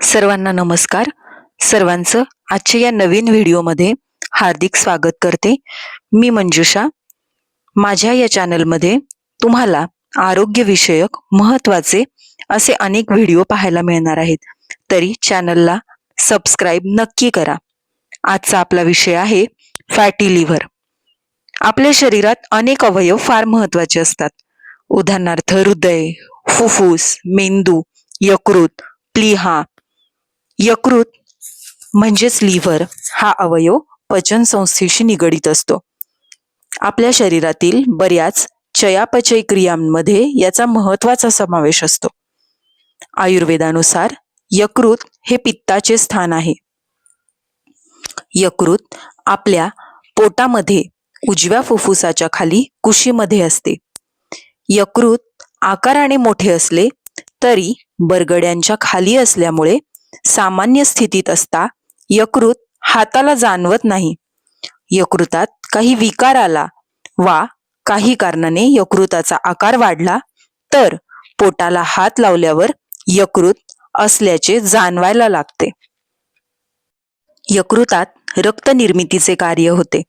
सर्वांना नमस्कार. सर्वांचं आजच्या या नवीन व्हिडिओमध्ये हार्दिक स्वागत करते. मी मंजुषा. माझ्या या चॅनलमध्ये तुम्हाला आरोग्यविषयक महत्त्वाचे असे अनेक व्हिडिओ पाहायला मिळणार आहेत. तरी चॅनलला सबस्क्राईब नक्की करा. आजचा आपला विषय आहे फॅटी लिव्हर. आपल्या शरीरात अनेक अवयव फार महत्त्वाचे असतात. उदाहरणार्थ हृदय फुफ्फुस मेंदू यकृत प्लीहा यकृत म्हणजेच लिव्हर हा अवयव पचन संस्थेशी निगडित असतो. आपल्या शरीरातील बऱ्याच चयापचय क्रियांमध्ये याचा महत्त्वाचा समावेश असतो. आयुर्वेदानुसार यकृत हे पित्ताचे स्थान आहे. यकृत आपल्या पोटामध्ये उजव्या फुफ्फुसाच्या खाली कुशीमध्ये असते. यकृत आकाराने मोठे असले तरी बरगड्यांच्या खाली असल्यामुळे सामान्य स्थितीत असता यकृत हाताला जाणवत नाही. यकृतात काही विकार आला वा काही कारणाने यकृताचा आकार वाढला तर पोटाला हात लावल्यावर यकृत असल्याचे जाणवायला लागते. यकृतात रक्त निर्मितीचे कार्य होते.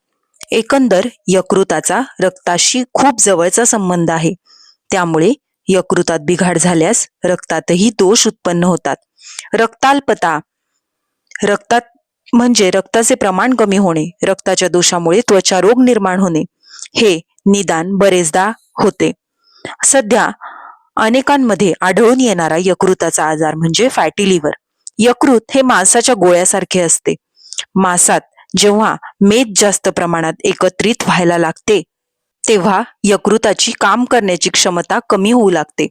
एकंदर यकृताचा रक्ताशी खूप जवळचा संबंध आहे. त्यामुळे यकृतात बिघाड झाल्यास रक्तातही दोष उत्पन्न होतात. रक्ताल्पता. रक्तात म्हणजे रक्ताचे प्रमाण कमी होणे रक्ताच्या दोषामुळे त्वचा रोग निर्माण होणे हे निदान बरेचदा होते. सध्या अनेकांमध्ये आढळून येणारा यकृताचा आजार म्हणजे फॅटी लिव्हर यकृत हे मांसाच्या गोळ्यासारखे असते. मांसात जेव्हा मेद जास्त प्रमाणात एकत्रित व्हायला लागते तेव्हा यकृताची काम करण्याची क्षमता कमी होऊ लागते.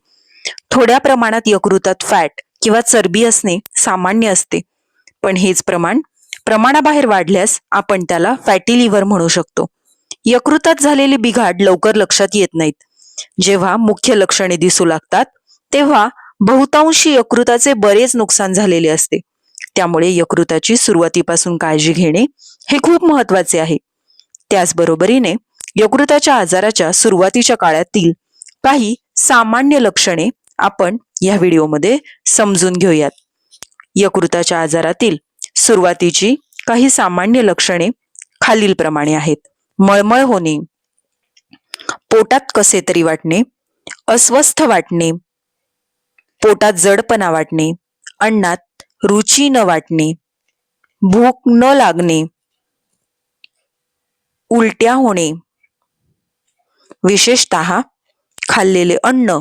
थोड्या प्रमाणात यकृतात फॅट किंवा चरबी असणे सामान्य असते. पण हेच प्रमाण प्रमाणाबाहेर वाढल्यास आपण त्याला फॅटी लिव्हर म्हणू शकतो. यकृतात झालेले बिघाड लवकर लक्षात येत नाहीत. जेव्हा मुख्य लक्षणे दिसू लागतात तेव्हा बहुतांशी यकृताचे बरेच नुकसान झालेले असते. त्यामुळे यकृताची सुरुवातीपासून काळजी घेणे हे खूप महत्त्वाचे आहे. त्याचबरोबरीने यकृताच्या आजाराच्या सुरुवातीच्या काळातील काही सामान्य लक्षणे आपण या व्हिडिओमध्ये समजून घेऊयात. यकृताच्या आजारातील सुरुवातीची काही सामान्य लक्षणे खालीलप्रमाणे आहेत. मळमळ होणे पोटात कसे तरी वाटणे अस्वस्थ वाटणे पोटात जडपणा वाटणे अन्नात रुची न वाटणे भूक न लागणे उलट्या होणे विशेषत खाल्लेले अन्न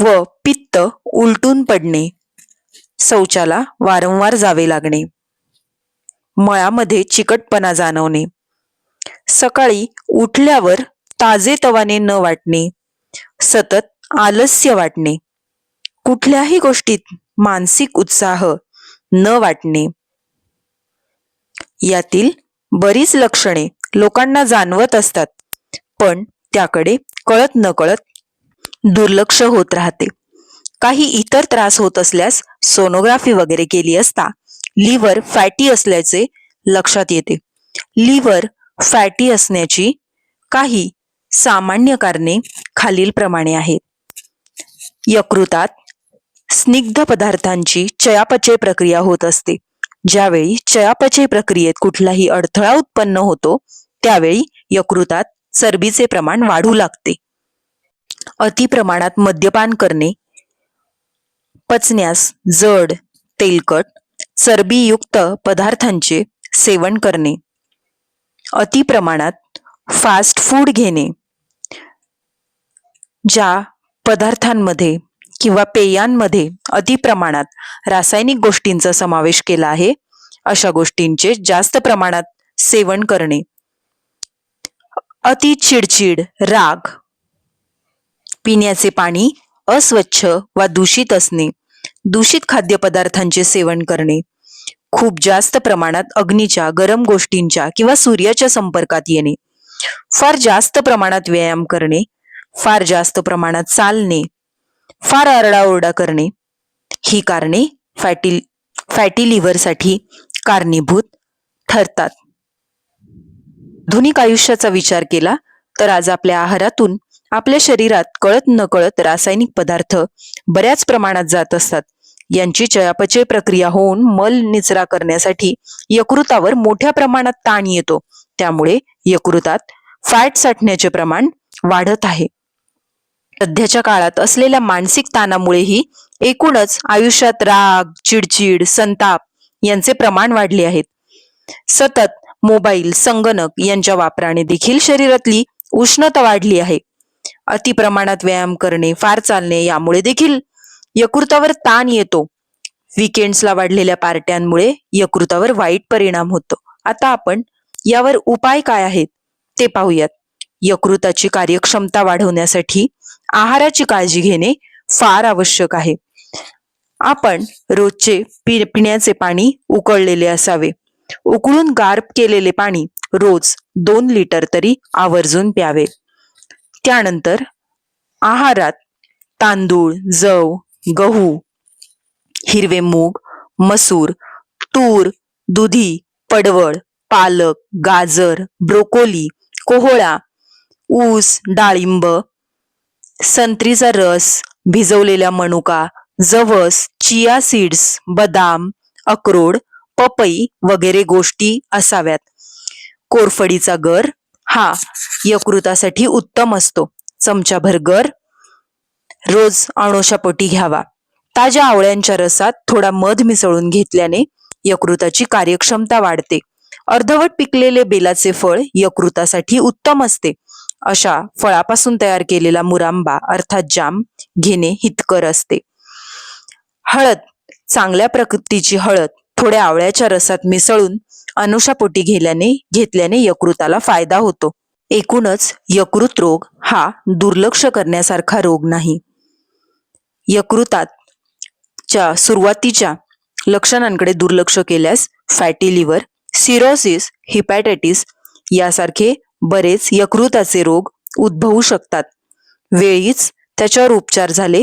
व पित्त उलटून पडणे. शौचाला वारंवार जावे लागणे. मळामध्ये चिकटपणा जाणवणे. सकाळी उठल्यावर ताजे तवाने न वाटणे. सतत आलस्य वाटणे. कुठल्याही गोष्टीत मानसिक उत्साह न वाटणे. यातील बरीच लक्षणे लोकांना जाणवत असतात पण त्याकडे कळत न कळत दुर्लक्ष होत राहते. काही इतर त्रास होत असल्यास सोनोग्राफी वगैरे केली असता लिव्हर फॅटी असल्याचे लक्षात येते. लिव्हर फॅटी असण्याची काही सामान्य कारणे खालीलप्रमाणे आहेत. यकृतात स्निग्ध पदार्थांची चयापचय प्रक्रिया होत असते. ज्यावेळी चयापचय प्रक्रियेत कुठलाही अडथळा उत्पन्न होतो त्यावेळी यकृतात चरबीचे प्रमाण वाढू लागते. अति प्रमाणात मद्यपान करणे पचण्यास जड तेलकट चरबीयुक्त पदार्थांचे सेवन करणे अति प्रमाणात फास्ट फूड घेणे ज्या पदार्थांमध्ये किंवा पेयांमध्ये अति प्रमाणात रासायनिक गोष्टींचा समावेश केला आहे अशा गोष्टींचे जास्त प्रमाणात सेवन करणे. अति चिडचिड राग पिण्याचे पाणी अस्वच्छ वा दूषित असणे दूषित खाद्यपदार्थांचे सेवन करणे. खूप जास्त प्रमाणात अग्नीच्या गरम गोष्टींच्या किंवा सूर्याच्या संपर्कात येणे. फार जास्त प्रमाणात व्यायाम करणे फार जास्त प्रमाणात चालणे फार आरडाओरडा करणे. ही कारणे फॅटी फॅटी लिव्हरसाठी कारणीभूत ठरतात. आधुनिक आयुष्याचा विचार केला तर आज आपल्या आहारातून आपल्या शरीरात कळत नकळत रासायनिक पदार्थ बऱ्याच प्रमाणात जात असतात. यांची चयापचय प्रक्रिया होऊन मल निचरा करण्यासाठी यकृतावर मोठ्या प्रमाणात ताण येतो. त्यामुळे यकृतात फॅट साठण्याचे प्रमाण वाढत आहे. सध्याच्या काळात असलेल्या मानसिक ताणामुळेही एकूणच आयुष्यात राग चिडचिड संताप यांचे प्रमाण वाढले आहेत. सतत मोबाईल संगणक यांच्या वापराने देखील शरीरातली उष्णता वाढली आहे. अति प्रमाणात व्यायाम करणे फार चालणे यामुळे देखील यकृतावर ताण येतो. विकेंड्सला वाढलेल्या पार्ट्यांमुळे यकृतावर वाईट परिणाम होतो. आता आपण यावर उपाय काय आहेत ते पाहूयात. यकृताची कार्यक्षमता वाढवण्यासाठी आहाराची काळजी घेणे फार आवश्यक आहे. आपण रोजचे पिण्याचे पाणी उकळलेले असावे. उकळून गार्प केलेले पाणी रोज दोन लिटर तरी आवर्जून प्यावे. त्यानंतर आहारात तांदूळ जव गहू हिरवे मूग मसूर तूर दुधी पडवळ पालक गाजर ब्रोकोली कोहळा ऊस डाळिंब संत्रीचा रस भिजवलेल्या मनुका जवस चिया सीड्स बदाम अक्रोड पपई वगैरे गोष्टी असाव्यात. कोरफडीचा गर हा यकृतासाठी उत्तम असतो. चमचाभर गर रोज अणोशापोटी घ्यावा. ताज्या आवळ्यांच्या रसात थोडा मध मिसळून घेतल्याने यकृताची कार्यक्षमता वाढते. अर्धवट पिकलेले बेलाचे फळ यकृतासाठी उत्तम असते. अशा फळापासून तयार केलेला मुरांबा अर्थात जाम घेणे हितकर असते. हळद चांगल्या प्रकृतीची हळद थोड्या आवळ्याच्या रसात मिसळून अनुषापोटी घेल्याने घेतल्याने यकृताला फायदा होतो. एकूणच यकृत रोग हा दुर्लक्ष करण्यासारखा रोग नाही. यकृतात च्या सुरुवातीच्या लक्षणांकडे दुर्लक्ष केल्यास फॅटी लिव्हर सिरोसिस हिपॅटायटिस यासारखे बरेच यकृताचे रोग उद्भवू शकतात. वेळीच त्याच्यावर उपचार झाले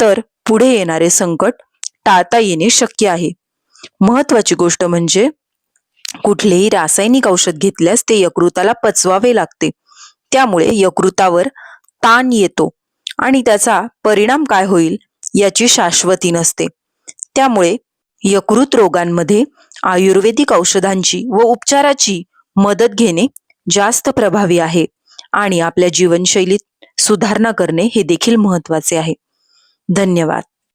तर पुढे येणारे संकट टाळता येणे शक्य आहे. महत्वाची गोष्ट म्हणजे कुठलेही रासायनिक औषध घेतल्यास ते यकृताला पचवावे लागते. त्यामुळे यकृतावर ताण येतो आणि त्याचा परिणाम काय होईल याची शाश्वती नसते. त्यामुळे यकृत रोगांमध्ये आयुर्वेदिक औषधांची व उपचाराची मदत घेणे जास्त प्रभावी आहे आणि आपल्या जीवनशैलीत सुधारणा करणे हे देखील महत्त्वाचे आहे. धन्यवाद.